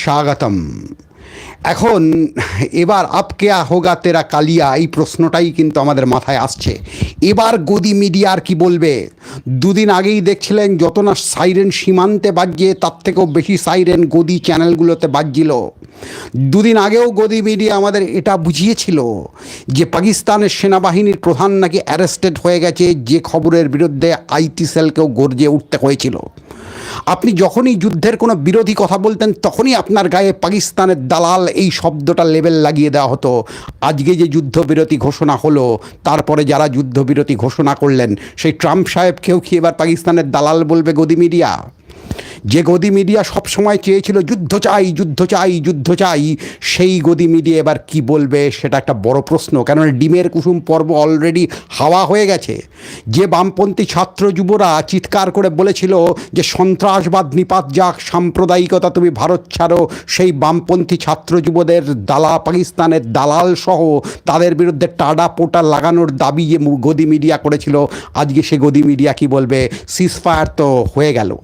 স্বাগতম। এখন এবার আপ কেয়া হোগা তেরা কালিয়া, এই প্রশ্নটাই কিন্তু আমাদের মাথায় আসছে। এবার গদি মিডিয়া আর কি বলবে? দুদিন আগেই দেখছিলেন যত না সাইরেন সীমান্তে বাজছে তার থেকেও বেশি সাইরেন গদি চ্যানেলগুলোতে বাজছিল। দুদিন আগেও গদি মিডিয়া আমাদের এটা বুঝিয়েছিল যে পাকিস্তানের সেনাবাহিনীর প্রধান নাকি অ্যারেস্টেড হয়ে গেছে, যে খবরের বিরুদ্ধে আইটি সেলকেও গর্জে উঠতে হয়েছিল। আপনি যখনই যুদ্ধের কোনো বিরোধী কথা বলতেন, তখনই আপনার গায়ে পাকিস্তানের দালাল এই শব্দটা লেবেল লাগিয়ে দেওয়া হতো। আজকে যে যুদ্ধবিরতি ঘোষণা হলো, তারপরে যারা যুদ্ধবিরতি ঘোষণা করলেন, সেই ট্রাম্প সাহেবকেও কি এবার পাকিস্তানের দালাল বলবে গদি মিডিয়া? যে গদি মিডিয়া সবসময় চেয়েছিল, যুদ্ধ চাই যুদ্ধ চাই যুদ্ধ চাই। সেই গদি মিডিয়া এবার কি বলবে সেটা একটা বড় প্রশ্ন। কেননা ডিমের কুসুম পর্ব অলরেডি হাওয়া হয়ে গেছে। যে বামপন্থী ছাত্র যুবরা চিৎকার করে বলেছিল যে, সন্ত্রাসবাদ নিপাত যাক, সাম্প্রদায়িকতা তুমি ভারত ছাড়ো। সেই বামপন্থী ছাত্র যুবদের দালা, পাকিস্তানের দালাল সহ তাদের বিরুদ্ধে টাডা পোটা লাগানোর দাবি যে গদি মিডিয়া করেছিল, আজকে সে গদি মিডিয়া কি বলবে? সিজফায়ার তো হয়ে গেল।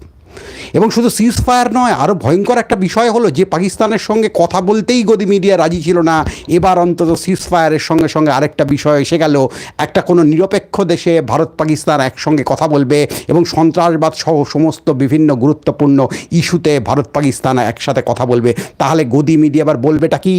এবং শুধু সিজ ফায়ার নয় আরও ভয়ঙ্কর একটা বিষয় হলো যে পাকিস্তানের সঙ্গে কথা বলতেই গদি মিডিয়া রাজি ছিল না। এবার অন্তত সিজ ফায়ারের সঙ্গে সঙ্গে আরেকটা বিষয় এসে গেল। একটা কোনো নিরপেক্ষ দেশে ভারত, পাকিস্তান একসঙ্গে কথা বলবে এবং সন্ত্রাসবাদ সহ সমস্ত বিভিন্ন গুরুত্বপূর্ণ ইস্যুতে ভারত, পাকিস্তান একসাথে কথা বলবে। তাহলে গদি মিডিয়া আবার বলবেটা কি?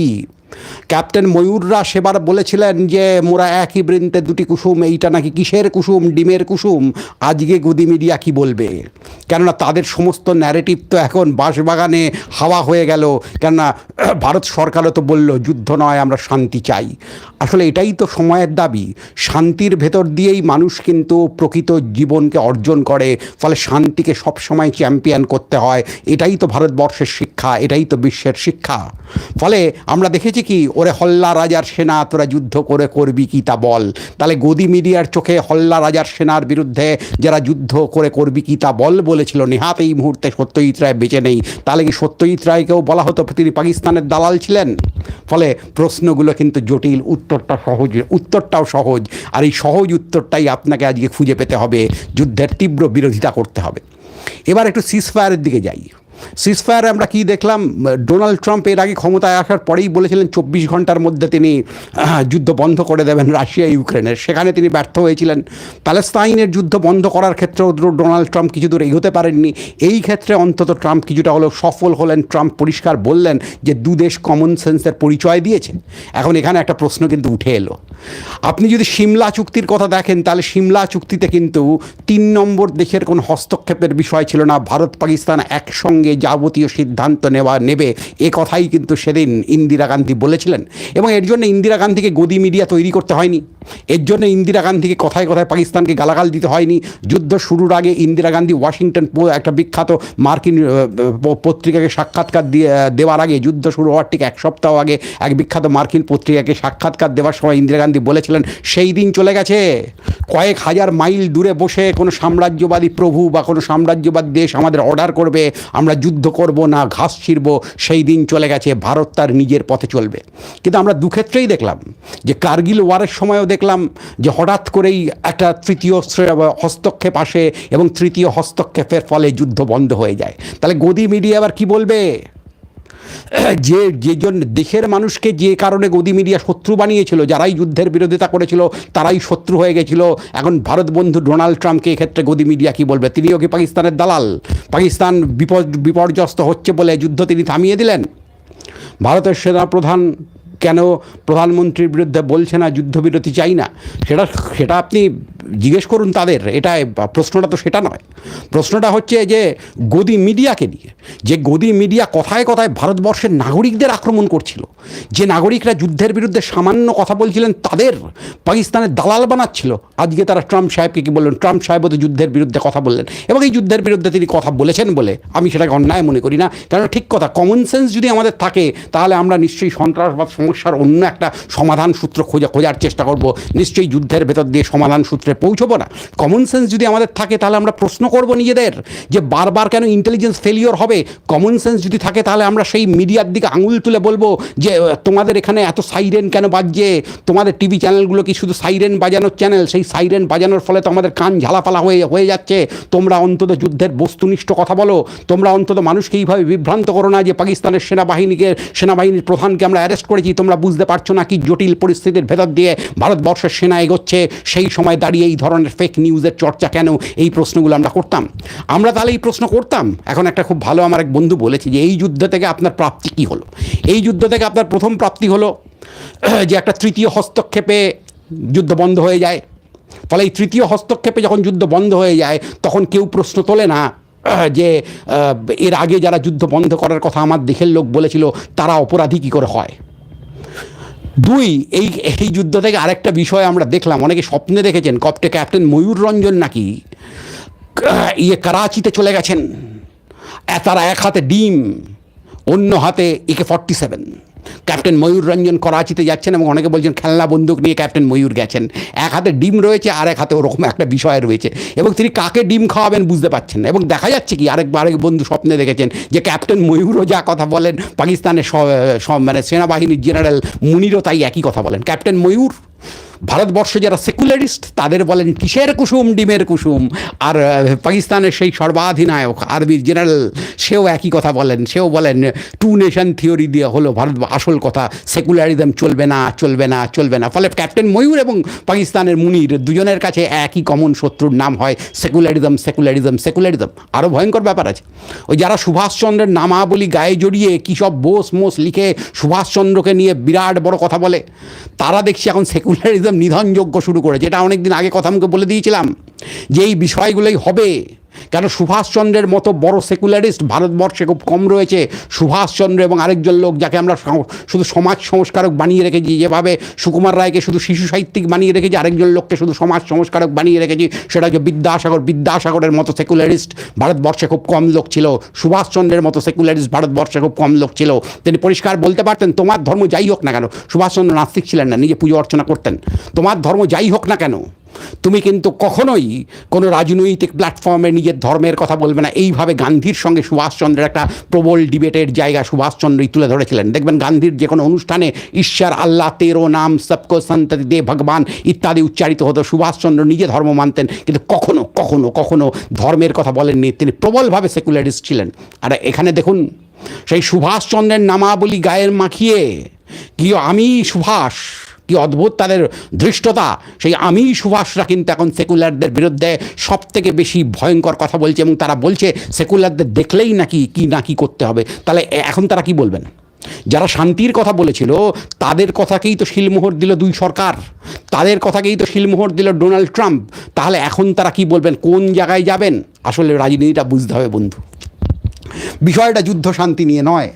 ক্যাপ্টেন ময়ূররা সেবার বলেছিলেন যে, মোরা একই বৃন্তে দুটি কুসুম, এইটা নাকি কিসের কুসুম? ডিমের কুসুম? আজকে গদি মিডিয়া কি বলবে? কেননা তাদের সমস্ত ন্যারেটিভ তো এখন বাঁশবাগানে হাওয়া হয়ে গেল। কেননা ভারত সরকারও তো বলল, যুদ্ধ নয়, আমরা শান্তি চাই। আসলে এটাই তো সময়ের দাবি। শান্তির ভেতর দিয়েই মানুষ কিন্তু প্রকৃত জীবনকে অর্জন করে, ফলে শান্তিকে সবসময় চ্যাম্পিয়ন করতে হয়। এটাই তো ভারতবর্ষের শিক্ষা, এটাই তো বিশ্বের শিক্ষা। ফলে আমরা দেখেছি কি? ওরে হল্লা রাজার সেনা, তোরা যুদ্ধ করে করবি কি তা বল। তাহলে গদি মিডিয়ার চোখে হল্লা রাজার সেনার বিরুদ্ধে যারা যুদ্ধ করে করবি কি তা বল বলেছিল। নেহাত এই মুহূর্তে সত্যজিৎ রায় বেঁচে নেই। তাহলে কি সত্যজিৎ রায়কেও বলা হতো তিনি পাকিস্তানের দালাল ছিলেন? ফলে প্রশ্নগুলো কিন্তু জটিল, উত্তরটা সহজ, উত্তরটাও সহজ। আর এই সহজ উত্তরটাই আপনাকে আজকে খুঁজে পেতে হবে। যুদ্ধের তীব্র বিরোধিতা করতে হবে। এবার একটু সিসফায়ারের দিকে যাই। সিসফায়ারে আমরা কি দেখলাম? ডোনাল্ড ট্রাম্প এর আগে ক্ষমতায় আসার পরেই বলেছিলেন, চব্বিশ ঘণ্টার মধ্যে তিনি যুদ্ধ বন্ধ করে দেবেন রাশিয়া ইউক্রেনের সেখানে তিনি ব্যর্থ হয়েছিলেন। প্যালেস্তাইনের যুদ্ধ বন্ধ করার ক্ষেত্রেও ডোনাল্ড ট্রাম্প কিছু দূর এগোতে পারেননি। এই ক্ষেত্রে অন্তত ট্রাম্প কিছুটা হলেও সফল হলেন। ট্রাম্প পরিষ্কার বললেন যে দুদেশ কমন সেন্সের পরিচয় দিয়েছে এখন এখানে একটা প্রশ্ন কিন্তু উঠে এলো। আপনি যদি সিমলা চুক্তির কথা দেখেন, তাহলে সিমলা চুক্তিতে কিন্তু তিন নম্বর দেশের কোনো হস্তক্ষেপের বিষয় ছিল না। ভারত, পাকিস্তান একসঙ্গে যাবতীয় সিদ্ধান্ত নেওয়া, নেবে। এ কথাই কিন্তু সেদিন ইন্দিরা গান্ধী বলেছিলেন। এবং এর জন্য ইন্দিরা গান্ধীকে গদি মিডিয়া তৈরি করতে হয়নি। এর জন্য ইন্দিরা গান্ধীকে কথায় কথায় পাকিস্তানকে গালাগাল দিতে হয়নি। যুদ্ধ শুরুর আগে ইন্দিরা গান্ধী ওয়াশিংটন একটা বিখ্যাত মার্কিন পত্রিকাকে সাক্ষাৎকার দিয়ে দেওয়ার আগে, যুদ্ধ শুরু হওয়ার ঠিক এক সপ্তাহ আগে এক বিখ্যাত মার্কিন পত্রিকাকে সাক্ষাৎকার দেওয়ার সময় ইন্দিরা গান্ধী বলেছিলেন, সেই দিন চলে গেছে। কয়েক হাজার মাইল দূরে বসে কোনো সাম্রাজ্যবাদী প্রভু বা কোনো সাম্রাজ্যবাদী দেশ আমাদের অর্ডার করবে। আমরা যুদ্ধ করব না, ঘাস ছিঁড়ব, সেই দিন চলে গেছে, ভারত তার নিজের পথে চলবে। কিন্তু আমরা দুক্ষেত্রেই দেখলাম যে কার্গিল ওয়ারের সময়ও দেখলাম যে হঠাৎ করেই একটা তৃতীয় হস্তক্ষেপ আসে এবং তৃতীয় হস্তক্ষেপের ফলে যুদ্ধ বন্ধ হয়ে যায়। তাহলে গদি মিডিয়া আবার কি বলবে? যে যে জন দেশের মানুষকে যে কারণে গদি মিডিয়া শত্রু বানিয়েছিল, যারাই যুদ্ধের বিরোধিতা করেছিল, তারাই শত্রু হয়ে গেছিল। এখন ভারত বন্ধু ডোনাল্ড ট্রাম্পকে এক্ষেত্রে গদি মিডিয়া কি বলবে? তিনিও কি পাকিস্তানের দালাল? পাকিস্তান বিপর্যস্ত হচ্ছে বলে যুদ্ধ তিনি থামিয়ে দিলেন? ভারতের সেনাপ্রধান কেন প্রধানমন্ত্রীর বিরুদ্ধে বলছে না, যুদ্ধবিরতি চাই না? সেটা সেটা আপনি জিজ্ঞেস করুন তাদের, এটা, প্রশ্নটা তো সেটা নয়। প্রশ্নটা হচ্ছে যে, গদি মিডিয়াকে নিয়ে, যে গদি মিডিয়া কথায় কথায় ভারতবর্ষের নাগরিকদের আক্রমণ করছিল, যে নাগরিকরা যুদ্ধের বিরুদ্ধে সামান্য কথা বলছিলেন তাদের পাকিস্তানের দালাল বানাচ্ছিল। আজকে তারা ট্রাম্প সাহেবকে কি বললেন? ট্রাম্প সাহেবও তো যুদ্ধের বিরুদ্ধে কথা বললেন। এবং এই যুদ্ধের বিরুদ্ধে তিনি কথা বলেছেন বলে আমি সেটাকে অন্যায় মনে করি না। কারণ ঠিক কথা কমন সেন্স যদি আমাদের থাকে, তাহলে আমরা নিশ্চয়ই সন্ত্রাসবাদ সমস্যার অন্য একটা সমাধান সূত্র খোঁজা, খোঁজার চেষ্টা করব। নিশ্চয়ই যুদ্ধের ভেতর দিয়ে সমাধান সূত্রের মানুষের পৌঁছবো না। কমন সেন্স যদি আমাদের থাকে, তাহলে আমরা প্রশ্ন করব নিজেদের যে বারবার কেন ইন্টেলিজেন্স ফেলিওর হবে? কমন সেন্স যদি থাকে, তাহলে আমরা সেই মিডিয়ার দিকে আঙুল তুলে বলব যে তোমাদের এখানে এত সাইরেন কেন বাজছে? তোমাদের টিভি চ্যানেলগুলো কি শুধু সাইরেন বাজানোর চ্যানেল সেই সাইরেন বাজানোর ফলে তো আমাদের কান ঝালাপালা হয়ে হয়ে যাচ্ছে। তোমরা অন্তত যুদ্ধের বস্তুনিষ্ঠ কথা বলো। তোমরা অন্তত মানুষকে এইভাবে বিভ্রান্ত করো না যে, পাকিস্তানের সেনাবাহিনীকে, সেনাবাহিনীর প্রধানকে আমরা অ্যারেস্ট করেছি। তোমরা বুঝতে পারছ না কি জটিল পরিস্থিতির ভেতর দিয়ে ভারতবর্ষের সেনা এগোচ্ছে। সেই সময় দাঁড়িয়ে এই ধরনের ফেক নিউজের চর্চা কেন এই প্রশ্নগুলো আমরা করতাম? আমরা তাহলে এই প্রশ্ন করতাম। এখন একটা খুব ভালো আমার এক বন্ধু বলেছে যে, এই যুদ্ধ থেকে আপনার প্রাপ্তি কী হলো? এই যুদ্ধ থেকে আপনার প্রথম প্রাপ্তি হলো যে একটা তৃতীয় হস্তক্ষেপে যুদ্ধ বন্ধ হয়ে যায়। ফলে এই তৃতীয় হস্তক্ষেপে যখন যুদ্ধ বন্ধ হয়ে যায়, তখন কেউ প্রশ্ন তোলে না যে এর আগে যারা যুদ্ধ বন্ধ করার কথা আমার দেশের লোক বলেছিল, তারা অপরাধী কী করে হয়? দুই, এই এই যুদ্ধ থেকে আরেকটা বিষয় আমরা দেখলাম। অনেকে স্বপ্নে দেখেছেন, কপ্টে ক্যাপ্টেন ময়ূর রঞ্জন নাকি ইয়ে করাচিতে চলে গেছেন। তারা এক হাতে ডিম, অন্য হাতে AK forty seven. Captain Mayur Ranjan করাচিতে যাচ্ছেন এবং অনেকে বলছেন খেলনা বন্দুক নিয়ে ক্যাপ্টেন ময়ূর গেছেন। এক হাতে ডিম রয়েছে আর এক হাতে ওরকম একটা বিষয় রয়েছে এবং তিনি কাকে ডিম খাওয়াবেন বুঝতে পারছেন না। এবং দেখা যাচ্ছে কি আরেক আরেক বন্ধু স্বপ্নে দেখেছেন যে ক্যাপ্টেন ময়ূরও যা কথা বলেন, পাকিস্তানের মানে সেনাবাহিনীর জেনারেল মুনিরও তাই একই কথা বলেন। ক্যাপ্টেন ময়ূর ভারতবর্ষে যারা সেকুলারিস্ট, তাদের বলেন কিসের কুসুম, ডিমের কুসুম? আর পাকিস্তানের সেই সর্বাধিনায়ক আরবির জেনারেল, সেও একই কথা বলেন। সেও বলেন, টু নেশন থিওরি দিয়ে হলো ভারত, আসল কথা, সেকুলারিজম চলবে না চলবে না চলবে না। ফলে ক্যাপ্টেন ময়ূর এবং পাকিস্তানের মুনির দুজনের কাছে একই কমন শত্রুর নাম হয়, সেকুলারিজম সেকুলারিজম সেকুলারিজম। আরও ভয়ঙ্কর ব্যাপার আছে। ওই যারা সুভাষচন্দ্রের নামাবলী গায়ে জড়িয়ে কী সব বোস মোস লিখে সুভাষচন্দ্রকে নিয়ে বিরাট বড় কথা বলে, তারা দেখছি এখন সেকুলারিজম নিধনযোগ্য শুরু করেছে। এটা অনেকদিন আগে কথা আমাকে বলে দিয়েছিলাম যে এই বিষয়গুলোই হবে। কেন সুভাষচন্দ্রের মতো বড় সেকুলারিস্ট ভারতবর্ষে খুব কম রয়েছে? সুভাষচন্দ্র এবং আরেকজন লোক যাকে আমরা শুধু সমাজ সংস্কারক বানিয়ে রেখেছি, যেভাবে সুকুমার রায়কে শুধু শিশু সাহিত্যিক বানিয়ে রেখেছি, আরেকজন লোককে শুধু সমাজ সংস্কারক বানিয়ে রেখেছি, সেটা হচ্ছে বিদ্যাসাগর। বিদ্যাসাগরের মতো সেকুলারিস্ট ভারতবর্ষে খুব কম লোক ছিল। সুভাষচন্দ্রের মতো সেকুলারিস্ট ভারতবর্ষে খুব কম লোক ছিল। তিনি পরিষ্কার বলতে পারতেন, তোমার ধর্ম যাই হোক না কেন? সুভাষচন্দ্র নাস্তিক ছিলেন না, নিজে পুজো অর্চনা করতেন। তোমার ধর্ম যাই হোক না কেন? তুমি কিন্তু কখনোই কোনো রাজনৈতিক প্ল্যাটফর্মে নিজের ধর্মের কথা বলবে না। এইভাবে গান্ধীর সঙ্গে সুভাষচন্দ্রের একটা প্রবল ডিবেটের জায়গা সুভাষচন্দ্রই তুলে ধরেছিলেন। দেখবেন গান্ধীর যে কোনো অনুষ্ঠানে ঈশ্বর, আল্লাহ, তেরো নাম, সবকো সন্ততি দে ভগবান ইত্যাদি উচ্চারিত হতো। সুভাষচন্দ্র নিজে ধর্ম মানতেন, কিন্তু কখনো কখনো কখনো ধর্মের কথা বলেননি। তিনি প্রবলভাবে সেকুলারিস্ট ছিলেন। আর এখানে দেখুন, সেই সুভাষচন্দ্রের নামাবলী গায়ের মাখিয়ে কি আমি সুভাষ কি অদ্ভুত তাদের ধৃষ্টতা। সেই আমি সুভাষরা কিন্তু এখন সেকুলারদের বিরুদ্ধে সব থেকে বেশি ভয়ঙ্কর কথা বলছে এবং তারা বলছে সেকুলারদের দেখলেই নাকি কি না কি করতে হবে। তাহলে এখন তারা কি বলবেন? যারা শান্তির কথা বলেছিল, তাদের কথাকেই তো শিলমোহর দিল দুই সরকার। তাদের কথাকেই তো শিলমোহর দিল ডোনাল্ড ট্রাম্প। তাহলে এখন তারা কি বলবেন? কোন জায়গায় যাবেন? আসলে রাজনীতিটা বুঝতে হবে বন্ধু। বিষয়টা যুদ্ধ শান্তি নিয়ে নয়।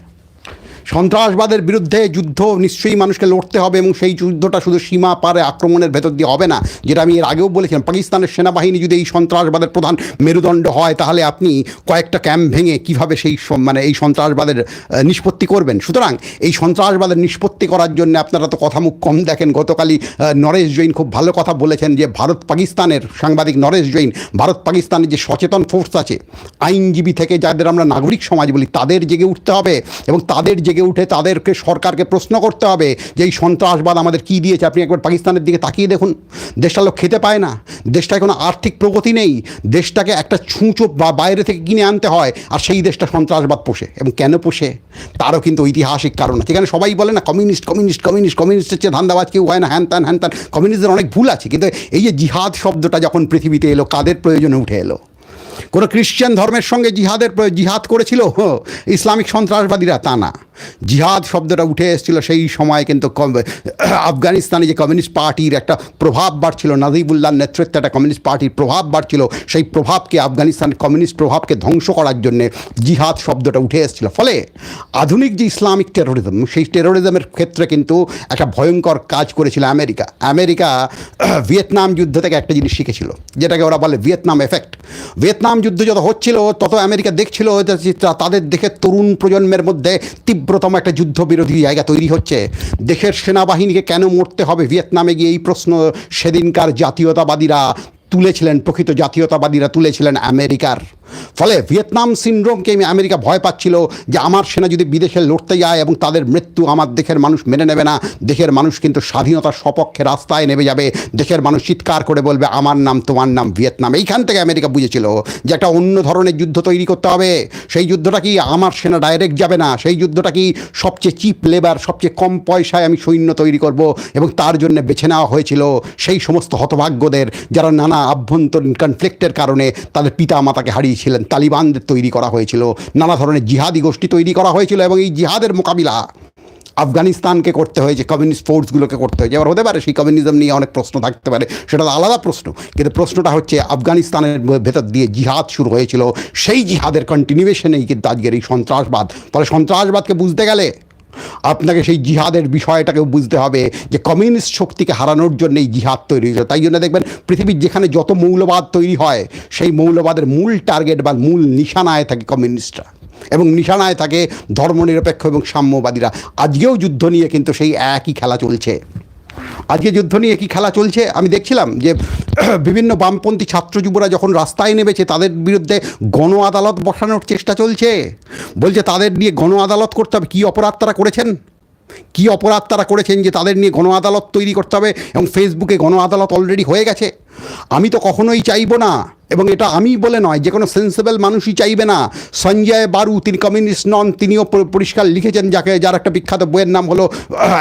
সন্ত্রাসবাদের বিরুদ্ধে যুদ্ধ নিশ্চয়ই মানুষকে লড়তে হবে এবং সেই যুদ্ধটা শুধু সীমা পারে আক্রমণের ভেতর দিয়ে হবে না। যেটা আমি এর আগেও বলেছিলাম, পাকিস্তানের সেনাবাহিনী যদি এই সন্ত্রাসবাদের প্রধান মেরুদণ্ড হয়, তাহলে আপনি কয়েকটা ক্যাম্প ভেঙে কীভাবে সেই মানে এই সন্ত্রাসবাদের নিষ্পত্তি করবেন? সুতরাং এই সন্ত্রাসবাদের নিষ্পত্তি করার জন্য আপনারা তো কথা মুখ কম দেখেন। গতকালই নরেশ জৈন খুব ভালো কথা বলেছেন যে ভারত পাকিস্তানের সাংবাদিক নরেশ জৈন, ভারত পাকিস্তানের যে সচেতন ফোর্স আছে, আইনজীবী থেকে যাদের আমরা নাগরিক সমাজ বলি, তাদের জেগে উঠতে হবে এবং তাদের জেগে উঠে তাদেরকে সরকারকে প্রশ্ন করতে হবে যে এই সন্ত্রাসবাদ আমাদের কী দিয়েছে। আপনি একবার পাকিস্তানের দিকে তাকিয়ে দেখুন। দেশটা লোক খেতে পায় না। দেশটায় কোনো আর্থিক প্রগতি নেই। দেশটাকে একটা ছুঁচো বা বাইরে থেকে কিনে আনতে হয় আর সেই দেশটা সন্ত্রাসবাদ পোষে। এবং কেন পোষে? তারও কিন্তু ঐতিহাসিক কারণ আছে। এখানে সবাই বলে না, কমিউনিস্ট কমিউনিস্ট কমিউনিস্ট কমিউনিস্টের চেয়ে ধান্দাবাজ, কেউ হয় না, হ্যান ত্যান হ্যান ত্যান কমিউনিস্টদের অনেক ভুল আছে। কিন্তু এই যে জিহাদ শব্দটা যখন পৃথিবীতে এলো, কাদের প্রয়োজনে উঠে এলো? কোনো খ্রিশ্চান ধর্মের সঙ্গে জিহাদের জিহাদ করেছিল? ইসলামিক সন্ত্রাসবাদীরা তা না। জিহাদ শব্দটা উঠে এসেছিল সেই সময় কিন্তু আফগানিস্তানে যে কমিউনিস্ট পার্টির একটা প্রভাব বাড়ছিল, নাজিবুল্লাহর নেতৃত্বে একটা কমিউনিস্ট পার্টির প্রভাব বাড়ছিল, সেই প্রভাবকে আফগানিস্তান কমিউনিস্ট প্রভাবকে ধ্বংস করার জন্যে জিহাদ শব্দটা উঠে এসেছিল। ফলে আধুনিক যে ইসলামিক টেরোরিজম সেই টেরোরিজমের ক্ষেত্রে কিন্তু একটা ভয়ঙ্কর কাজ করেছিল আমেরিকা। আমেরিকা ভিয়েতনাম যুদ্ধ থেকে একটা জিনিস শিখেছিল, যেটাকে ওরা বলে ভিয়েতনাম এফেক্ট ভিয়েতনাম যুদ্ধ যত হচ্ছিল, তত আমেরিকা দেখছিল তাদের দেখে তরুণ প্রজন্মের মধ্যে তীব্র তীব্রতম একটা যুদ্ধবিরোধী জায়গা তৈরি হচ্ছে। দেশের সেনাবাহিনীকে কেন মরতে হবে? ভিয়েতনামে গিয়ে এই প্রশ্ন সেদিনকার জাতীয়তাবাদীরা তুলেছিলেন, প্রকৃত জাতীয়তাবাদীরা তুলেছিলেন আমেরিকার। ফলে ভিয়েতনাম সিন্ড্রোমকে আমি আমেরিকা ভয় পাচ্ছিল যে আমার সেনা যদি বিদেশে লড়তে যায় এবং তাদের মৃত্যু আমার দেশের মানুষ মেনে নেবে না, দেশের মানুষ কিন্তু স্বাধীনতার সপক্ষে রাস্তায় নেমে যাবে। দেশের মানুষ চিৎকার করে বলবে, আমার নাম, তোমার নাম ভিয়েতনাম। এইখান থেকে আমেরিকা বুঝেছিল যে একটা অন্য ধরনের যুদ্ধ তৈরি করতে হবে। সেই যুদ্ধটা কি আমার সেনা ডাইরেক্ট যাবে না? সেই যুদ্ধটা কি সবচেয়ে চিপ লেবার সবচেয়ে কম পয়সায় আমি সৈন্য তৈরি করব এবং তার জন্য বেছে নেওয়া হয়েছিল? সেই সমস্ত হতভাগ্যদের যারা নানা আভ্যন্তরীণ কনফ্লিক্টের কারণে তাদের পিতা মাতাকে হারিয়েছিলেন তালিবানদের তৈরি করা হয়েছিল, নানা ধরনের জিহাদি গোষ্ঠী তৈরি করা হয়েছিল এবং এই জিহাদের মোকাবিলা আফগানিস্তানকে করতে হয়েছে, কমিউনিস্ট ফোর্সগুলোকে করতে হয়েছে। এবার হতে পারে সেই কমিউনিজম নিয়ে অনেক প্রশ্ন থাকতে পারে, সেটা আলাদা প্রশ্ন। কিন্তু প্রশ্নটা হচ্ছে, আফগানিস্তানের ভেতর দিয়ে জিহাদ শুরু হয়েছিল, সেই জিহাদের কন্টিনিউয়েশনেই কিন্তু আজকের এই সন্ত্রাসবাদ। ফলে সন্ত্রাসবাদকে বুঝতে গেলে আপনাকে সেই জিহাদের বিষয়টাকেও বুঝতে হবে যে কমিউনিস্ট শক্তিকে হারানোর জন্য এই জিহাদ তৈরি হয়েছে। তাই জন্য দেখবেন পৃথিবীর যেখানে যত মৌলবাদ তৈরি হয়, সেই মৌলবাদের মূল টার্গেট বা মূল নিশানায় থাকে কমিউনিস্টরা। এবং নিশানায় থাকে ধর্মনিরপেক্ষ এবং সাম্যবাদীরা। আজকেও যুদ্ধ নিয়ে কিন্তু সেই একই খেলা চলছে। আজকে যুদ্ধ নিয়ে কি খেলা চলছে? আমি দেখছিলাম যে বিভিন্ন বামপন্থী ছাত্র যুবরা যখন রাস্তায় নেমেছে, তাদের বিরুদ্ধে গণ আদালত বসানোর চেষ্টা চলছে। বলছে, তাদের নিয়ে গণ আদালত করতে হবে। কী অপরাধ তারা করেছেন? কী অপরাধ তারা করেছেন যে তাদের নিয়ে গণ আদালত তৈরি করতে হবে এবং ফেসবুকে গণ আদালত অলরেডি হয়ে গেছে? আমি তো কখনোই চাইব না, এবং এটা আমি বলে নয়, যে কোনো সেন্সেবল মানুষই চাইবে না। সঞ্জয় বারু, তিনি কমিউনিস্ট নন, তিনিও পরিষ্কার লিখেছেন, যাকে, যার একটা বিখ্যাত বইয়ের নাম হলো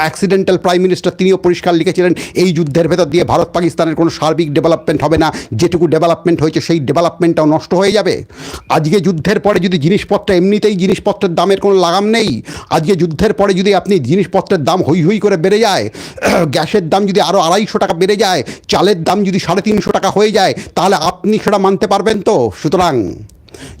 অ্যাক্সিডেন্টাল প্রাইম মিনিস্টার তিনিও পরিষ্কার লিখেছিলেন, এই যুদ্ধের ভেতর দিয়ে ভারত পাকিস্তানের কোনো সার্বিক ডেভেলপমেন্ট হবে না, যেটুকু ডেভেলপমেন্ট হয়েছে সেই ডেভেলপমেন্টটাও নষ্ট হয়ে যাবে। আজকে যুদ্ধের পরে যদি জিনিসপত্র, এমনিতেই জিনিসপত্রের দামের কোনো লাগাম নেই, আজকে যুদ্ধের পরে যদি আপনি জিনিসপত্রের দাম হই হই করে বেড়ে যায়, গ্যাসের দাম যদি আরও আড়াইশো টাকা বেড়ে যায়, চালের দাম যদি সাড়ে তিনশো টাকা হয়ে যায়, তাহলে আপনি সেটা মানতে পারবেন তো? সুতরাং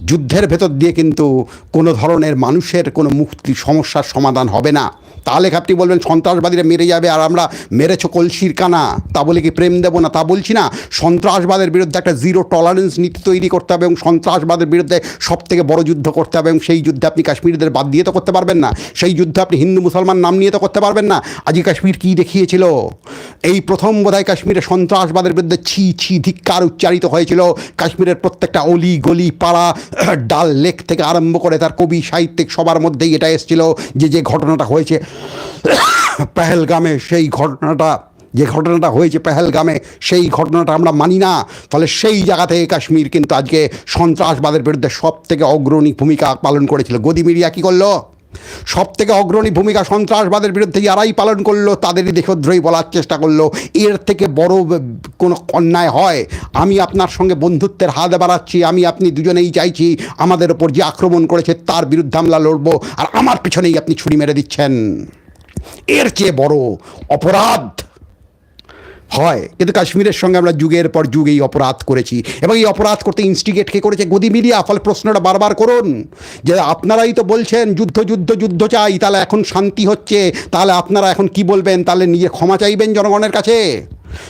যুদ্ধের ভেতর দিয়ে কিন্তু কোনো ধরনের মানুষের কোনো মুক্তি সমস্যার সমাধান হবে না। তাহলে আপনি বলবেন, সন্ত্রাসবাদীরা মেরে যাবে আর আমরা মেরেছো কলসির কানা। তা বলে কি প্রেম দেবো না? তা বলছি না, সন্ত্রাসবাদের বিরুদ্ধে একটা জিরো টলারেন্স নীতি তৈরি করতে হবে এবং সন্ত্রাসবাদের বিরুদ্ধে সব থেকে বড় যুদ্ধ করতে হবে এবং সেই যুদ্ধে আপনি কাশ্মীরিদের বাদ দিয়ে তো করতে পারবেন না। সেই যুদ্ধে আপনি হিন্দু মুসলমান নাম নিয়ে তো করতে পারবেন না। আজকে কাশ্মীর কী দেখিয়েছিল? এই প্রথম বোধহয় কাশ্মীরে সন্ত্রাসবাদের বিরুদ্ধে ছি ছি, ধিক্কার উচ্চারিত হয়েছিল। কাশ্মীরের প্রত্যেকটা অলি, গলি, পাড়া ডাল লেক থেকে আরম্ভ করে তার কবি সাহিত্যিক সবার মধ্যেই এটা এসেছিল যে যে ঘটনাটা হয়েছে। পেহেলগামে সেই ঘটনাটা, যে ঘটনাটা হয়েছে পেহেলগামে সেই ঘটনাটা আমরা মানি না। ফলে সেই জায়গা থেকে কাশ্মীর কিন্তু আজকে সন্ত্রাসবাদের বিরুদ্ধে সব থেকে অগ্রণী ভূমিকা পালন করেছিল। গদি মিডিয়া কী করল? সব থেকে অগ্রণী ভূমিকা সন্ত্রাসবাদের বিরুদ্ধে যারাই পালন করল, তাদেরই দেশদ্রোহী বলার চেষ্টা করল। এর থেকে বড় কোনো অন্যায় হয়? আমি আপনার সঙ্গে বন্ধুত্বের হাত বাড়াচ্ছি, আমি আপনি দুজনেই চাইছি, আমাদের ওপর যে আক্রমণ করেছে তার বিরুদ্ধে আমরা লড়বো, আর আমার পিছনেই আপনি ছুরি মেরে দিচ্ছেন। এর চেয়ে বড় অপরাধ হয়। কিন্তু কাশ্মীরের সঙ্গে আমরা যুগের পর যুগ এই অপরাধ করেছি এবং এই অপরাধ করতে ইনস্টিগেট কে করেছে? গদি মিডিয়া ফলে প্রশ্নটা বারবার করুন। যে আপনারাই তো বলছেন, যুদ্ধ যুদ্ধ যুদ্ধ চাই, তাহলে এখন শান্তি হচ্ছে। তাহলে আপনারা এখন কি বলবেন? তাহলে নিজে ক্ষমা চাইবেন জনগণের কাছে?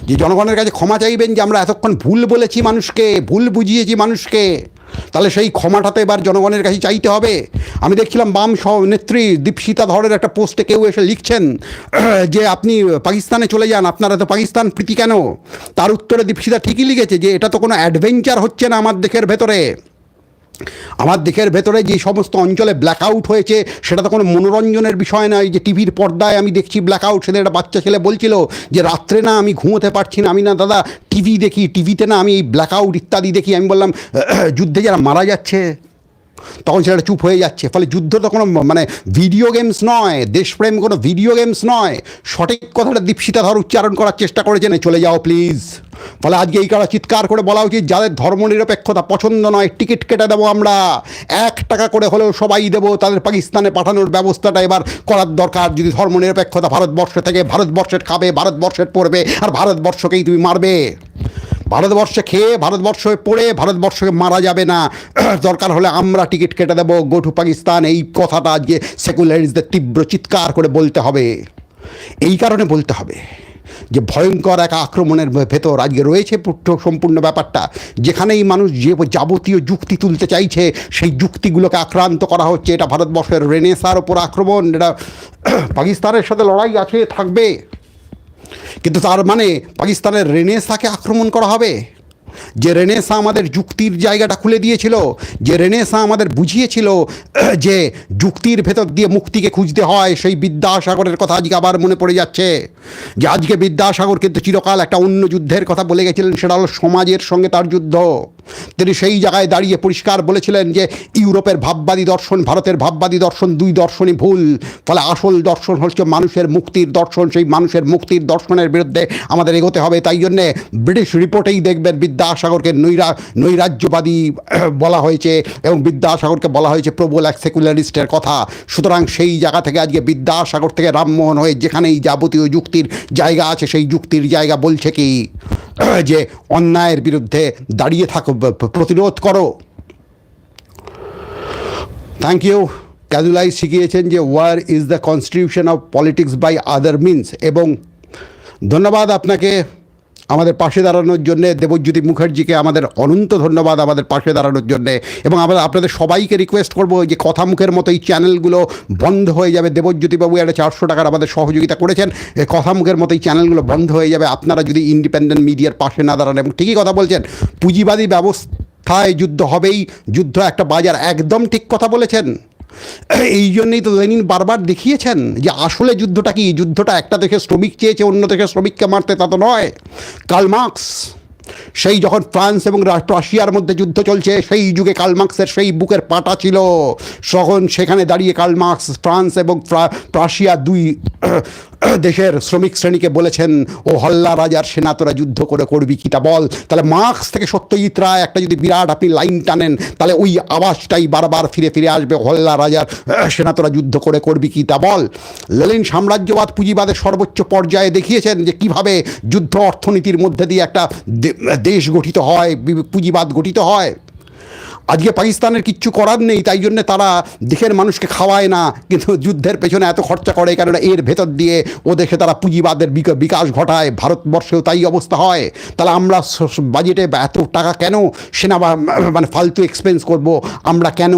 যে জনগণের কাছে ক্ষমা চাইবেন যে আমরা এতক্ষণ ভুল বলেছি মানুষকে, ভুল বুঝিয়েছি মানুষকে। তাহলে সেই ক্ষমাটা তো এবার জনগণের কাছে চাইতে হবে। আমি দেখছিলাম বাম নেত্রী দীপশিতা ধরের একটা পোস্টে কেউ এসে লিখছেন, যে আপনি পাকিস্তানে চলে যান, আপনারা তো পাকিস্তান প্রীতি কেন? তার উত্তরে দীপশিতা ঠিকই লিখেছে যে, এটা তো কোনো অ্যাডভেঞ্চার হচ্ছে না আমার দেশের ভেতরে। আমার দেশের ভেতরে যে সমস্ত অঞ্চলে ব্ল্যাক আউট হয়েছে, সেটা তো কোনো মনোরঞ্জনের বিষয় নয় যে টিভির পর্দায় আমি দেখছি ব্ল্যাক আউট সেদিন একটা বাচ্চা ছেলে বলছিল যে, রাত্রে না আমি ঘুমোতে পারছি না। আমি না দাদা, টিভি দেখি, টিভিতে না আমি এই ব্ল্যাক আউট ইত্যাদি দেখি। আমি বললাম যুদ্ধে যারা মারা যাচ্ছে তখন সেটা চুপ হয়ে যাচ্ছে। ফলে যুদ্ধ তো কোনো মানে ভিডিও গেমস নয়, দেশপ্রেম কোনো ভিডিও গেমস নয়। সঠিক কথাটা দীপশিতা ধর উচ্চারণ করার চেষ্টা করেছেন চলে যাও প্লিজ ফলে আজকে এই কারা চিৎকার করে বলা উচিত, যাদের ধর্মনিরপেক্ষতা পছন্দ নয়, টিকিট কেটে দেবো আমরা। এক টাকা করে হলেও সবাই দেবো, তাদের পাকিস্তানে পাঠানোর ব্যবস্থাটা এবার করার দরকার। যদি ধর্মনিরপেক্ষতা ভারতবর্ষ থেকে ভারতবর্ষের খাবে, ভারতবর্ষের পড়বে, আর ভারতবর্ষকেই তুমি মারবে। ভারতবর্ষে খেয়ে, ভারতবর্ষে পড়ে ভারতবর্ষকে মারা যাবে না। দরকার হলে আমরা টিকিট কেটে দেবো। গো টু পাকিস্তান, এই কথাটা আজকে সেকুলারিস্টদের তীব্র চিৎকার করে বলতে হবে। এই কারণে বলতে হবে যে, ভয়ঙ্কর এক আক্রমণের ভেতর আজকে রয়েছে সম্পূর্ণ ব্যাপারটা। যেখানেই মানুষ যে যাবতীয় যুক্তি তুলতে চাইছে, সেই যুক্তিগুলোকে আক্রান্ত করা হচ্ছে। এটা ভারতবর্ষের রেনেসার ওপর আক্রমণ। এটা পাকিস্তানের সাথে লড়াই আছে, থাকবে। কিন্তু তার মানে পাকিস্তানের রেনেসাকে আক্রমণ করা হবে? যে রেনেসা আমাদের যুক্তির জায়গাটা খুলে দিয়েছিল, যে রেনেসা আমাদের বুঝিয়েছিল, যে যুক্তির ভেতর দিয়ে মুক্তিকে খুঁজতে হয়, সেই বিদ্যাসাগরের কথা আজকে আবার মনে পড়ে যাচ্ছে। যে আজকে বিদ্যাসাগর কিন্তু চিরকাল একটা অন্য যুদ্ধের কথা বলে গেছিলেন, সেটা হলো সমাজের সঙ্গে তার যুদ্ধ। তিনি সেই জায়গায় দাঁড়িয়ে পরিষ্কার বলেছিলেন যে, ইউরোপের ভাববাদী দর্শন, ভারতের ভাববাদী দর্শন দুই দর্শনই ভুল। ফলে আসল দর্শন হচ্ছে মানুষের মুক্তির দর্শন, সেই মানুষের মুক্তির দর্শনের বিরুদ্ধে আমাদের এগোতে হবে। তাই জন্যে ব্রিটিশ রিপোর্টেই দেখবেন বিদ্যাসাগরকে নৈরা, নৈরাজ্যবাদী বলা হয়েছে এবং বিদ্যাসাগরকে বলা হয়েছে প্রবল এক সেকুলারিস্টের কথা। সুতরাং সেই জায়গা থেকে আজকে বিদ্যাসাগর থেকে রামমোহন হয়ে যেখানেই যাবতীয় যুক্তির জায়গা আছে, সেই যুক্তির জায়গা বলছে কি? যে অন্যায়ের বিরুদ্ধে দাঁড়িয়ে থাকো প্রতিরোধ করো। থ্যাংক ইউ ক্যাজুলাই শিখিয়েছেন যে war is the constitution of politics by other means এবং ধন্যবাদ আপনাকে। আমাদের পাশে দাঁড়ানোর জন্যে দেবজ্যোতি মুখার্জিকে আমাদের অনন্ত ধন্যবাদ আমাদের পাশে দাঁড়ানোর জন্যে। এবং আমরা আপনাদের সবাইকে রিকোয়েস্ট করব যে কথা মুখের মতো এই চ্যানেলগুলো বন্ধ হয়ে যাবে। দেবজ্যোতিবাবু একটা চারশো টাকার আমাদের সহযোগিতা করেছেন। এই কথা মুখের মতো এই চ্যানেলগুলো বন্ধ হয়ে যাবে। আপনারা যদি ইন্ডিপেন্ডেন্ট মিডিয়ার পাশে না দাঁড়ান, এবং ঠিকই কথা বলছেন, পুঁজিবাদী ব্যবস্থায় যুদ্ধ হবেই। যুদ্ধ একটা বাজার, একদম ঠিক কথা বলেছেন। এই জন্যই তো লেনিন বারবার দেখিয়েছেন যে আসলে যুদ্ধটা কি? যুদ্ধটা একটা দেশে শ্রমিক চেয়েছে, অন্য দেশে শ্রমিককে মারতে, তা তো নয়। কালমার্কস সেই যখন ফ্রান্স এবং রাশিয়ার মধ্যে যুদ্ধ চলছে, সেই যুগে কালমার্কসের সেই বুকের পাটা ছিল। তখন সেখানে দাঁড়িয়ে কালমার্কস ফ্রান্স এবং রাশিয়া দুই দেশের শ্রমিক শ্রেণীকে বলেছেন, ও হল্লা রাজার সেনা, তোরা যুদ্ধ করে করবি, কি তা বল? তাহলে মার্কস থেকে সত্যজিৎ রায় একটা যদি বিরাট আপনি লাইন টানেন, তাহলে ওই আওয়াজটাই বারবার ফিরে ফিরে আসবে, হল্লা রাজার সেনা, তোরা যুদ্ধ করে করবি, কি তা বল? লেলিন সাম্রাজ্যবাদ পুঁজিবাদের সর্বোচ্চ পর্যায়ে দেখিয়েছেন যে কীভাবে যুদ্ধ অর্থনীতির মধ্যে দিয়ে একটা দেশ গঠিত হয় পুঁজিবাদ গঠিত হয়। আজকে পাকিস্তানের কিচ্ছু করার নেই, তাই জন্য তারা দেশের মানুষকে খাওয়ায় না, কিন্তু যুদ্ধের পেছনে এত খরচা করে, কেননা এর ভেতর দিয়ে ও দেশে তারা পুঁজিবাদের বিকাশ ঘটায়, ভারতবর্ষেও তাই অবস্থা হয়। তাহলে আমরা বাজেটে এত টাকা কেন সেনা মানে ফালতু এক্সপেন্স করব? আমরা কেন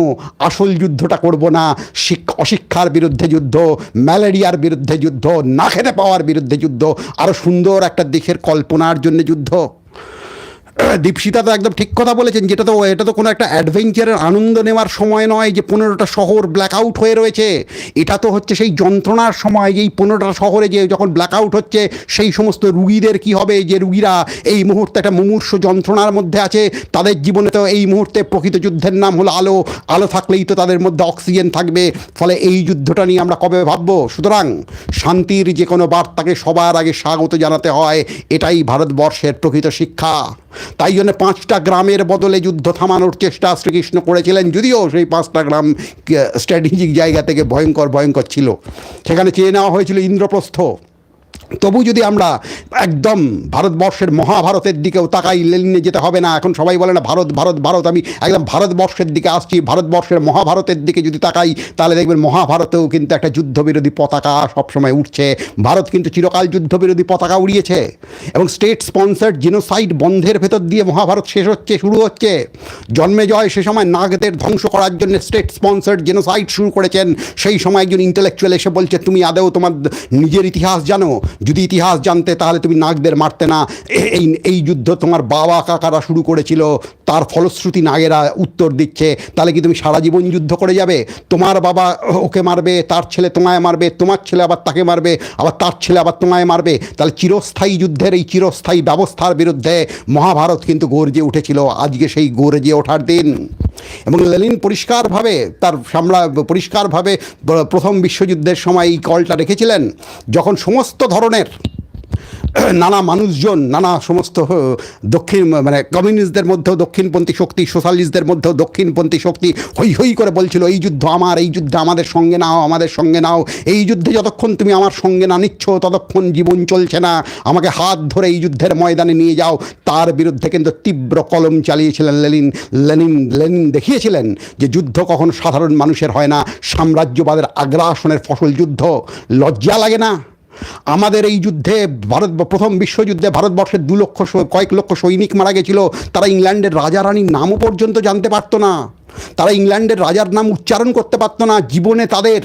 আসল যুদ্ধটা করব না? অশিক্ষার বিরুদ্ধে যুদ্ধ, ম্যালেরিয়ার বিরুদ্ধে যুদ্ধ, না খেতে পাওয়ার বিরুদ্ধে যুদ্ধ আরও সুন্দর একটা দেশের কল্পনার জন্য যুদ্ধ। দীপশিতা তো একদম ঠিক কথা বলেছেন যেটা তো, এটা তো কোনো একটা অ্যাডভেঞ্চারের আনন্দ নেওয়ার সময় নয় যে পনেরোটা শহর ব্ল্যাক আউট হয়ে রয়েছে। এটা তো হচ্ছে সেই যন্ত্রণার সময় যেই পনেরোটা শহরে যে যখন ব্ল্যাক আউট হচ্ছে, সেই সমস্ত রুগীদের কি হবে? যে রুগীরা এই মুহূর্তে একটা মুমূর্ষ যন্ত্রণার মধ্যে আছে, তাদের জীবনে তো এই মুহূর্তে প্রকৃত যুদ্ধের নাম হলো আলো। আলো থাকলেই তো তাদের মধ্যে অক্সিজেন থাকবে। ফলে এই যুদ্ধটা নিয়ে আমরা কবে ভাববো? সুতরাং শান্তির যে কোনো বার্তাকে সবার আগে স্বাগত জানাতে হয়, এটাই ভারতবর্ষের প্রকৃত শিক্ষা। তাই জন্য পাঁচটা গ্রামের বদলে যুদ্ধ থামানোর চেষ্টা শ্রীকৃষ্ণ করেছিলেন, যদিও সেই পাঁচটা গ্রাম স্ট্র্যাটেজিক জায়গা থেকে ভয়ঙ্কর ভয়ঙ্কর ছিল। সেখানে চেয়ে নেওয়া হয়েছিল ইন্দ্রপ্রস্থ। তবু যদি আমরা একদম ভারতবর্ষের মহাভারতের দিকেও তাকাই লেলিনে যেতে হবে না। এখন সবাই বলে না, ভারত ভারত ভারত। আমি একদম ভারতবর্ষের দিকে আসছি, ভারতবর্ষের মহাভারতের দিকে যদি তাকাই, তাহলে দেখবেন মহাভারতেও কিন্তু একটা যুদ্ধবিরোধী পতাকা সবসময় উঠছে। ভারত কিন্তু চিরকাল যুদ্ধবিরোধী পতাকা উড়িয়েছে এবং স্টেট স্পন্সার্ড জিনোসাইড বন্ধের ভেতর দিয়ে মহাভারত শেষ হচ্ছে, শুরু হচ্ছে। জন্মে জয় সে সময় নাগদের ধ্বংস করার জন্য স্টেট স্পন্সার্ড জেনোসাইড শুরু করেছেন। সেই সময় একজন ইন্টেলেকচুয়াল এসে বলছে, তুমি আদেও তোমার নিজের ইতিহাস জানো? যদি ইতিহাস জানতে, তাহলে তুমি নাগদের মারতে না। এই এই যুদ্ধ তোমার বাবা, কাকারা শুরু করেছিল, তার ফলশ্রুতি নাগেরা উত্তর দিচ্ছে। তাহলে কি তুমি সারা জীবন যুদ্ধ করে যাবে? তোমার বাবা ওকে মারবে, তার ছেলে তোমায় মারবে, তোমার ছেলে আবার তাকে মারবে, আবার তার ছেলে আবার তোমায় মারবে। তাহলে চিরস্থায়ী যুদ্ধের এই চিরস্থায়ী ব্যবস্থার বিরুদ্ধে মহাভারত কিন্তু গর্জে উঠেছিল আজকে সেই গর্জে ওঠার দিন। এবং লেনিন পরিষ্কারভাবে তার সামলা পরিষ্কারভাবে প্রথম বিশ্বযুদ্ধের সময় এই কলটা রেখেছিলেন। যখন সমস্ত ধরনের নানা মানুষজন, নানা সমস্ত দক্ষিণ মানে কমিউনিস্টদের মধ্যেও দক্ষিণপন্থী শক্তি, সোশ্যালিস্টদের মধ্যেও দক্ষিণপন্থী শক্তি হই হই করে বলছিল, এই যুদ্ধ আমার, এই যুদ্ধে আমাদের সঙ্গে নাও, আমাদের সঙ্গে নাও। এই যুদ্ধে যতক্ষণ তুমি আমার সঙ্গে না নিচ্ছ, ততক্ষণ জীবন চলছে না। আমাকে হাত ধরে এই যুদ্ধের ময়দানে নিয়ে যাও। তার বিরুদ্ধে কিন্তু তীব্র কলম চালিয়েছিলেন লেনিন লেনিন লেনিন দেখিয়েছিলেন যে যুদ্ধ কখনো সাধারণ মানুষের হয় না। সাম্রাজ্যবাদের আগ্রাসনের ফসল যুদ্ধ। লজ্জা লাগে না। আমাদের এই যুদ্ধে ভারত প্রথম বিশ্বযুদ্ধে ভারতবর্ষের দু লক্ষ কয়েক লক্ষ সৈনিক মারা গেছিল। তারা ইংল্যান্ডের রাজা রানীর নামও পর্যন্ত জানতে পারতো না। তারা ইংল্যান্ডের রাজার নাম উচ্চারণ করতে পারতো না, জীবনে তাদের।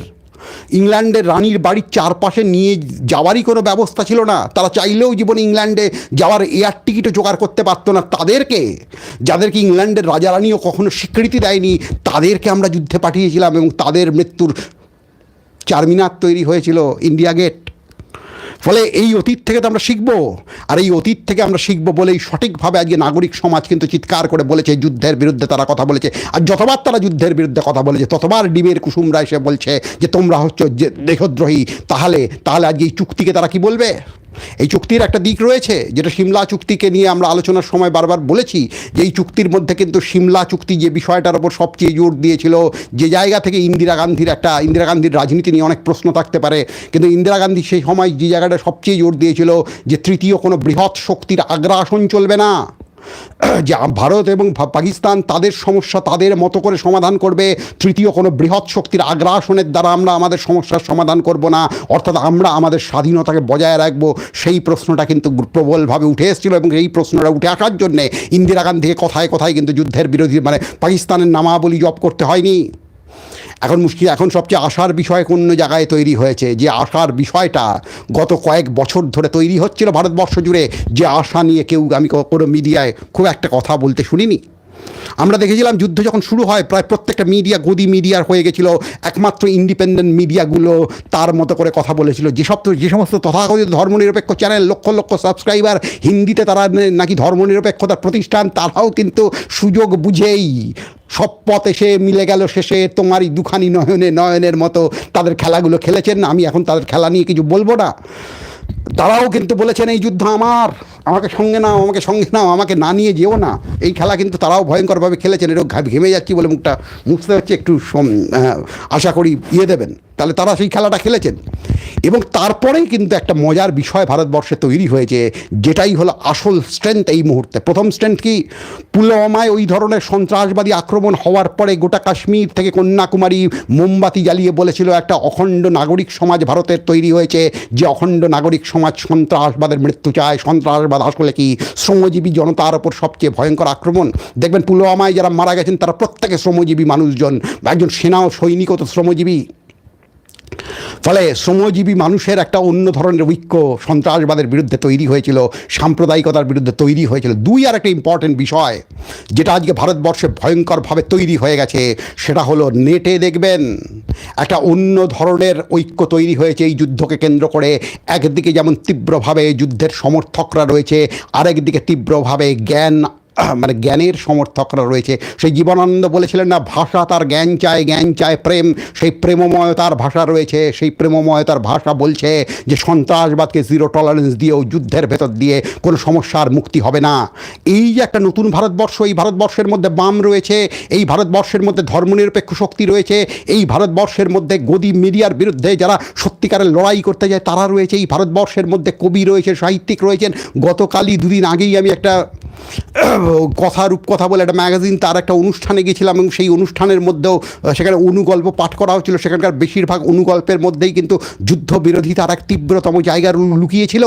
ইংল্যান্ডের রানীর বাড়ির চারপাশে নিয়ে যাওয়ারই কোনো ব্যবস্থা ছিল না। তারা চাইলেও জীবনে ইংল্যান্ডে যাওয়ার এয়ার টিকিটও জোগাড় করতে পারতো না। তাদেরকে, যাদেরকে ইংল্যান্ডের রাজা রানীও কখনো স্বীকৃতি দেয়নি, তাদেরকে আমরা যুদ্ধে পাঠিয়েছিলাম এবং তাদের মৃত্যুর চারমিনার তৈরি হয়েছিল ইন্ডিয়া গেট। ফলে এই অতীত থেকে তো আমরা শিখব। আর এই অতীত থেকে আমরা শিখব বলেই সঠিকভাবে আজকে নাগরিক সমাজ কিন্তু চিৎকার করে বলেছে, যুদ্ধের বিরুদ্ধে তারা কথা বলেছে। আর যতবার তারা যুদ্ধের বিরুদ্ধে কথা বলেছে, ততবার ডিমের কুসুমরা এসে বলছে যে তোমরা হচ্ছে যে দেশদ্রোহী, তাহলে তাহলে আজকে এই চুক্তিকে তারা কি বলবে? এই চুক্তির একটা দিক রয়েছে, যেটা সিমলা চুক্তিকে নিয়ে আমরা আলোচনার সময় বারবার বলেছি যে এই চুক্তির মধ্যে কিন্তু সিমলা চুক্তি যে বিষয়টার ওপর সবচেয়ে জোর দিয়েছিল, যে জায়গা থেকে ইন্দিরা গান্ধীর একটা, ইন্দিরা গান্ধীর রাজনীতি নিয়ে অনেক প্রশ্ন থাকতে পারে, কিন্তু ইন্দিরা গান্ধী সেই সময় যে জায়গাটা সবচেয়ে জোর দিয়েছিল যে তৃতীয় কোনো বৃহৎ শক্তির আগ্রাসন চলবে না। যে ভারত এবং পাকিস্তান তাদের সমস্যা তাদের মতো করে সমাধান করবে। তৃতীয় কোনো বৃহৎ শক্তির আগ্রাসনের দ্বারা আমরা আমাদের সমস্যার সমাধান করব না। অর্থাৎ আমরা আমাদের স্বাধীনতাকে বজায় রাখব। সেই প্রশ্নটা কিন্তু প্রবলভাবে উঠে এসেছিল এবং এই প্রশ্নটা উঠে আসার জন্যে ইন্দিরা গান্ধীকে কথায় কথায় কিন্তু যুদ্ধের বিরোধী মানে পাকিস্তানের নামাবলী জপ করতে হয়নি। এখন মুশকিল, এখন সবচেয়ে আশার বিষয় কোন জায়গায় তৈরি হয়েছে? যে আশার বিষয়টা গত কয়েক বছর ধরে তৈরি হচ্ছিল ভারতবর্ষ জুড়ে, যে আশা নিয়ে কেউ, আমি কোনো মিডিয়ায় খুব একটা কথা বলতে শুনিনি? আমরা দেখেছিলাম যুদ্ধ যখন শুরু হয়, প্রায় প্রত্যেকটা মিডিয়া গদি মিডিয়ার হয়ে গেছিল, একমাত্র ইন্ডিপেন্ডেন্ট মিডিয়াগুলো তার মতো করে কথা বলেছিল। যেসব যে সমস্ত তথাকথিত ধর্মনিরপেক্ষ চ্যানেল লক্ষ লক্ষ সাবস্ক্রাইবার হিন্দিতে তারা নাকি ধর্মনিরপেক্ষতার প্রতিষ্ঠান, তারাও কিন্তু সুযোগ বুঝেই সব পথ এসে মিলে গেল শেষে তোমারই দুখানি নয়নে নয়নের মতো তাদের খেলাগুলো খেলেছেন। আমি এখন তাদের খেলা নিয়ে কিছু বলব না। তারাও কিন্তু বলেছেন, এই যুদ্ধ আমার। আমাকে সঙ্গে নাও, আমাকে সঙ্গে নাও, আমাকে না নিয়ে যেও না। এই খেলা কিন্তু তারাও ভয়ঙ্করভাবে খেলেছেন, এরকম ঘেমে যাচ্ছি বলে মুখটা মুছতে হচ্ছে, একটু আশা করি ইয়ে দেবেন। তাহলে তারা সেই খেলাটা খেলেছেন। এবং তারপরেই কিন্তু একটা মজার বিষয় ভারতবর্ষে তৈরি হয়েছে, যেটাই হলো আসল স্ট্রেংথ এই মুহূর্তে। প্রথম স্ট্রেংথ কি? পুলওয়ামায় ওই ধরনের সন্ত্রাসবাদী আক্রমণ হওয়ার পরে গোটা কাশ্মীর থেকে কন্যাকুমারী মোমবাতি জ্বালিয়ে বলেছিল, একটা অখণ্ড নাগরিক সমাজ ভারতের তৈরি হয়েছে। যে অখণ্ড নাগরিক সমাজ সন্ত্রাসবাদের মৃত্যু চায়, সন্ত্রাসবাদ আসলে কি? শ্রমজীবী জনতার ওপর সবচেয়ে ভয়ঙ্কর আক্রমণ? দেখবেন পুলওয়ামায় যারা মারা গেছেন, তারা প্রত্যেকে শ্রমজীবী মানুষজন একজন সেনা ও সৈনিকও তো শ্রমজীবী। ফলে শ্রমজীবী মানুষের একটা অন্য ধরনের ঐক্য সন্ত্রাসবাদের বিরুদ্ধে তৈরি হয়েছিল, সাম্প্রদায়িকতার বিরুদ্ধে তৈরি হয়েছিল। দুই আর একটা ইম্পর্টেন্ট বিষয়, যেটা আজকে ভারতবর্ষে ভয়ঙ্করভাবে তৈরি হয়ে গেছে, সেটা হলো নেটে দেখবেন, একটা অন্য ধরনের ঐক্য তৈরি হয়েছে এই যুদ্ধকে কেন্দ্র করে। একদিকে যেমন তীব্রভাবে যুদ্ধের সমর্থকরা রয়েছে, আরেকদিকে তীব্রভাবে জ্ঞান মানে জ্ঞানের সমর্থকরা রয়েছে। সেই জীবনানন্দ বলেছিলেন না, ভাষা তার জ্ঞান চায় জ্ঞান চায় প্রেম। সেই প্রেমময়তার ভাষা রয়েছে, সেই প্রেমময়তার ভাষা বলছে যে সন্ত্রাসবাদকে জিরো টলারেন্স দিয়েও, যুদ্ধের ভেতর দিয়ে কোনো সমস্যার মুক্তি হবে না। এই যে একটা নতুন ভারতবর্ষ, এই ভারতবর্ষের মধ্যে বাম রয়েছে, এই ভারতবর্ষের মধ্যে ধর্মনিরপেক্ষ শক্তি রয়েছে, এই ভারতবর্ষের মধ্যে গদি মিডিয়ার বিরুদ্ধে যারা সত্যিকারের লড়াই করতে যায়, তারা রয়েছে। এই ভারতবর্ষের মধ্যে কবি রয়েছে, সাহিত্যিক রয়েছেন। গতকালই দুদিন আগেই আমি একটা কথা রূপকথা বলে একটা ম্যাগাজিন, তার একটা অনুষ্ঠানে গেছিলাম এবং সেই অনুষ্ঠানের মধ্যেও সেখানে অনুগল্প পাঠ করা হচ্ছিল। সেখানকার বেশিরভাগ অনুগল্পের মধ্যেই কিন্তু যুদ্ধ বিরোধিতার এক তীব্রতম জায়গা লুকিয়েছিল।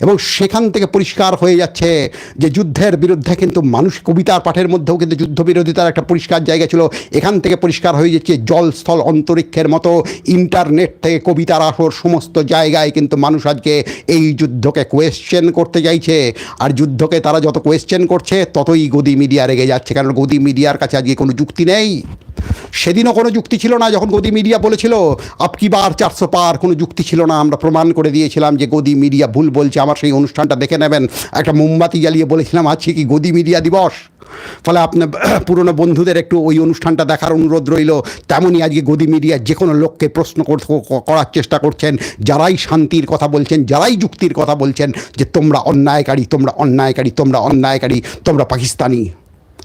এবং সেখান থেকে পরিষ্কার হয়ে যাচ্ছে যে যুদ্ধের বিরুদ্ধে কিন্তু মানুষ কবিতার পাঠের মধ্যেও কিন্তু যুদ্ধ বিরোধিতার একটা পরিষ্কার জায়গা ছিল। এখান থেকে পরিষ্কার হয়ে যাচ্ছে জলস্থল অন্তরিক্ষের মতো ইন্টারনেট থেকে কবিতার আসর সমস্ত জায়গায় কিন্তু মানুষ আজকে এই যুদ্ধকে কোয়েশ্চেন করতে চাইছে। আর যুদ্ধকে তারা যত কোয়েশ্চেন করছে ততই গদি মিডিয়া রেগে যাচ্ছে, কারণ গদি মিডিয়ার কাছে আজকে কোনো যুক্তি নেই। সেদিনও কোনো যুক্তি ছিল না, যখন গদি মিডিয়া বলেছিল আপকি বার চারশো পার? কোনো যুক্তি ছিল না। আমরা প্রমাণ করে দিয়েছিলাম যে গদি মিডিয়া ভুল বলছে। আমার সেই অনুষ্ঠানটা দেখে নেবেন। একটা মোমবাতি জ্বালিয়ে বলেছিলাম, আজকে কি গদি মিডিয়া দিবস? ফলে আপনার পুরনো বন্ধুদের একটু ওই অনুষ্ঠানটা দেখার অনুরোধ রইল। তেমনই আজকে গদি মিডিয়া যে কোনো লোককে প্রশ্ন কর- করার চেষ্টা করছেন। যারাই শান্তির কথা বলছেন, যারাই যুক্তির কথা বলছেন, যে তোমরা অন্যায়কারী তোমরা অন্যায়কারী তোমরা অন্যায়কারী, তোমরা পাকিস্তানি।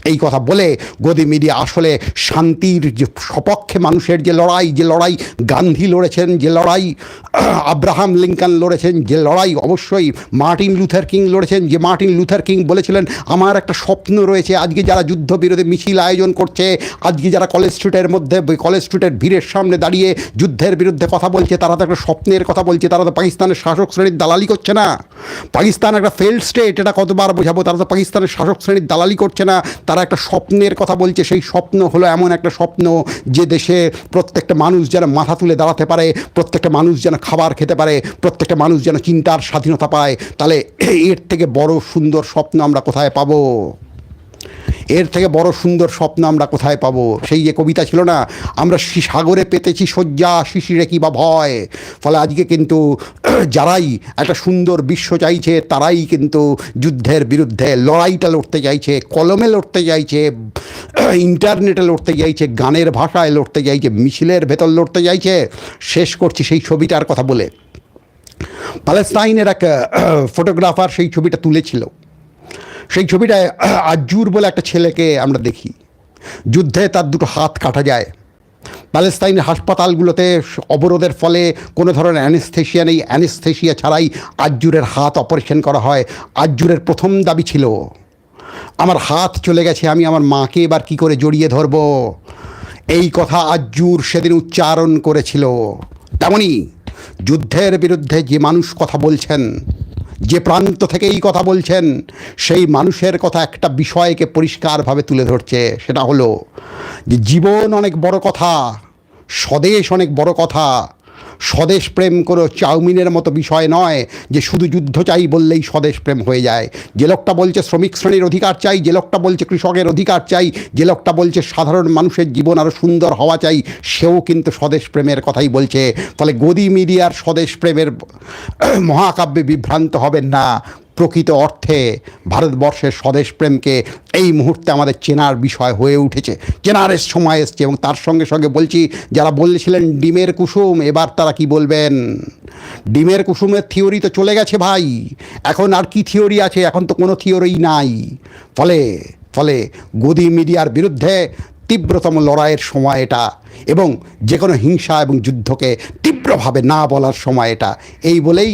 এই কথা বলে গদি মিডিয়া আসলে শান্তির যে সপক্ষে মানুষের যে লড়াই যে লড়াই, গান্ধী লড়েছেন, যে লড়াই, আব্রাহাম লিঙ্কন লড়েছেন, যে লড়াই অবশ্যই মার্টিন লুথার কিং লড়েছেন, যে মার্টিন লুথার কিং বলেছিলেন, আমার একটা স্বপ্ন রয়েছে, আজকে যারা যুদ্ধ বিরোধী মিছিল আয়োজন করছে, আজকে যারা কলেজ স্ট্রিটের মধ্যে, কলেজ স্ট্রিটের ভিড়ের সামনে দাঁড়িয়ে যুদ্ধের বিরুদ্ধে কথা বলছে, তারা তো একটা স্বপ্নের কথা বলছে, তারা তো পাকিস্তানের শাসক শ্রেণির দালালি করছে না। পাকিস্তান একটা ফেল্ড স্টেট, এটা কতবার বোঝাবো, তারা তো পাকিস্তানের শাসক শ্রেণির দালালি করছে না তারা একটা স্বপ্নের কথা বলছে, সেই স্বপ্ন হলো এমন একটা স্বপ্ন যে দেশে প্রত্যেকটা মানুষ যেন মাথা তুলে দাঁড়াতে পারে, প্রত্যেকটা মানুষ যেন খাবার খেতে পারে, প্রত্যেকটা মানুষ যেন চিন্তার স্বাধীনতা পায়। তাহলে এর থেকে বড় সুন্দর স্বপ্ন আমরা কোথায় পাবো? এর থেকে বড় সুন্দর স্বপ্ন আমরা কোথায় পাবো? সেই যে কবিতা ছিল না, আমরা সাগরে পেতেছি শয্যা, শিশিরে কি বা ভয়? ফলে আজকে কিন্তু যারাই একটা সুন্দর বিশ্ব চাইছে, তারাই কিন্তু যুদ্ধের বিরুদ্ধে লড়াইটা লড়তে চাইছে, কলমে লড়তে চাইছে, ইন্টারনেটে লড়তে চাইছে, গানের ভাষায় লড়তে চাইছে, মিছিলের ভেতর লড়তে চাইছে। শেষ করছি সেই ছবিটার কথা বলে। প্যালেস্তাইনের এক ফটোগ্রাফার সেই ছবিটা তুলেছিল। সেই ছবিটায় আজ্জুর বলে একটা ছেলেকে আমরা দেখি। যুদ্ধে তার দুটো হাত কাটা যায়। প্যালেস্তাইনের হাসপাতালগুলোতে অবরোধের ফলে কোনো ধরনের অ্যানেস্থেশিয়া নেই। অ্যানেস্থেশিয়া ছাড়াই আজুরের হাত অপারেশন করা হয়। আজ্জুরের প্রথম দাবি ছিল, আমার হাত চলে গেছে, আমি আমার মাকে এবার কি করে জড়িয়ে ধরব? এই কথা আজ্জুর সেদিন উচ্চারণ করেছিল। তেমনি যুদ্ধের বিরুদ্ধে যে মানুষ কথা বলছেন যে প্রান্ত থেকে এই কথা বলছেন, সেই মানুষের কথা একটা বিষয়কে পরিষ্কারভাবে তুলে ধরছে, সেটা হলো যে জীবন অনেক বড় কথা, স্বদেশ অনেক বড় কথা স্বদেশ প্রেম কোনো চাউমিনের মতো বিষয় নয় যে শুধু যুদ্ধ চাই বললেই স্বদেশ প্রেম হয়ে যায়। যে লোকটা বলছে শ্রমিক শ্রেণির অধিকার চাই, যে লোকটা বলছে কৃষকের অধিকার চাই, যে লোকটা বলছে সাধারণ মানুষের জীবন আরও সুন্দর হওয়া চাই, সেও কিন্তু স্বদেশ প্রেমের কথাই বলছে। ফলে গদি মিডিয়ার স্বদেশ প্রেমের মহাকাব্যে বিভ্রান্ত হবেন না। প্রকৃত অর্থে ভারতবর্ষের স্বদেশ প্রেমকে এই মুহূর্তে আমাদের চেনার বিষয় হয়ে উঠেছে। চেনার সময় এসছে এবং তার সঙ্গে সঙ্গে বলছি, যারা বলেছিলেন ডিমের কুসুম, এবার তারা কি বলবেন? ডিমের কুসুমের থিওরি তো চলে গেছে ভাই। এখন আর কি থিওরি আছে? এখন তো কোনো থিওরি নাই। ফলে ফলে গদি মিডিয়ার বিরুদ্ধে তীব্রতম লড়াইয়ের সময় এটা এবং যে কোনো হিংসা এবং যুদ্ধকে তীব্রভাবে না বলার সময় এটা। এই বলেই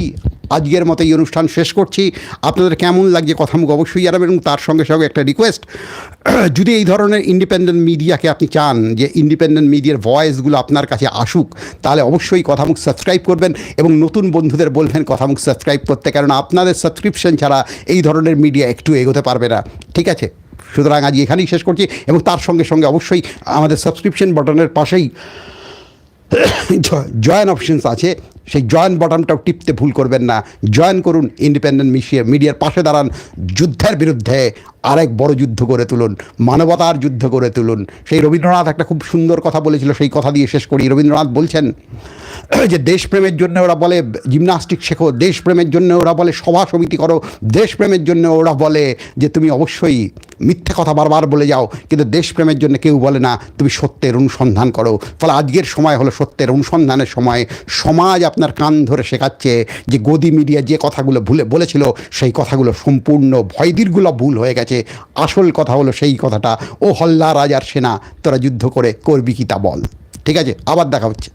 আজকের মতো এই অনুষ্ঠান শেষ করছি। আপনাদের কেমন লাগছে কথামুখ অবশ্যই জানাবেন এবং তার সঙ্গে সঙ্গে একটা রিকোয়েস্ট যদি এই ধরনের ইন্ডিপেন্ডেন্ট মিডিয়াকে আপনি চান, যে ইন্ডিপেন্ডেন্ট মিডিয়ার ভয়েসগুলো আপনার কাছে আসুক, তাহলে অবশ্যই কথামুখ সাবস্ক্রাইব করবেন এবং নতুন বন্ধুদের বলবেন কথামুখ সাবস্ক্রাইব করতে, কারণ আপনাদের সাবস্ক্রিপশন ছাড়া এই ধরনের মিডিয়া একটু এগোতে পারবে না। ঠিক আছে? সুতরাং আজ এখানেই শেষ করছি এবং তার সঙ্গে সঙ্গে অবশ্যই আমাদের সাবস্ক্রিপশন বাটনের পাশেই জয়েন অপশনস আছে। সেই জয়েন বাটনটাও টিপতে ভুল করবেন না। জয়েন করুন ইন্ডিপেন্ডেন্ট মিশিয়ে, মিডিয়ার পাশে দাঁড়ান। যুদ্ধের বিরুদ্ধে আরেক বড় যুদ্ধ করে তুলুন। মানবতার যুদ্ধ করে তুলুন। সেই রবীন্দ্রনাথ একটা খুব সুন্দর কথা বলেছিল, সেই কথা দিয়ে শেষ করি। রবীন্দ্রনাথ বলছেন যে, দেশপ্রেমের জন্য ওরা বলে জিমনাস্টিক শেখো, দেশপ্রেমের জন্য ওরা বলে সভা সমিতি করো, দেশপ্রেমের জন্য ওরা বলে যে, তুমি অবশ্যই মিথ্যে কথা বারবার বলে যাও, কিন্তু দেশপ্রেমের জন্য কেউ বলে না, তুমি সত্যের অনুসন্ধান করো। ফলে আজকের সময় হলো সত্যের অনুসন্ধানের সময়। সমাজ আপনার কান ধরে শেখাচ্ছে যে গদি মিডিয়া যে কথাগুলো ভুলে বলেছিল, সেই কথাগুলো সম্পূর্ণ ভয়দীরগুলো ভুল হয়ে গেছে। আসল কথা হলো সেই কথাটা, ও হল্লা রাজার সেনা, তোরা যুদ্ধ করে করবি কি তা বল। ঠিক আছে, আবার দেখা হচ্ছে।